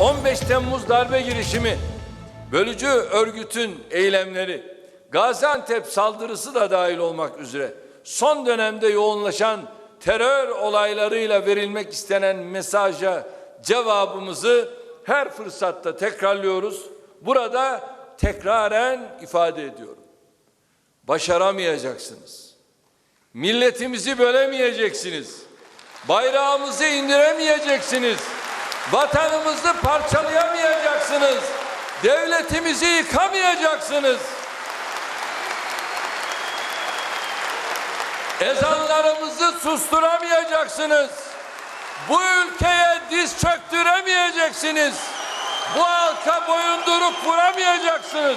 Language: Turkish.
15 Temmuz darbe girişimi, bölücü örgütün eylemleri, Gaziantep saldırısı da dahil olmak üzere son dönemde yoğunlaşan terör olaylarıyla verilmek istenen mesaja cevabımızı her fırsatta tekrarlıyoruz. Burada tekraren ifade ediyorum. Başaramayacaksınız. Milletimizi bölemeyeceksiniz. Bayrağımızı indiremeyeceksiniz. Vatanımızı parçalayamayacaksınız. Devletimizi yıkamayacaksınız. Ezanlarımızı susturamayacaksınız. Bu ülkeye diz çöktüremeyeceksiniz. Bu halka boyunduruk vuramayacaksınız.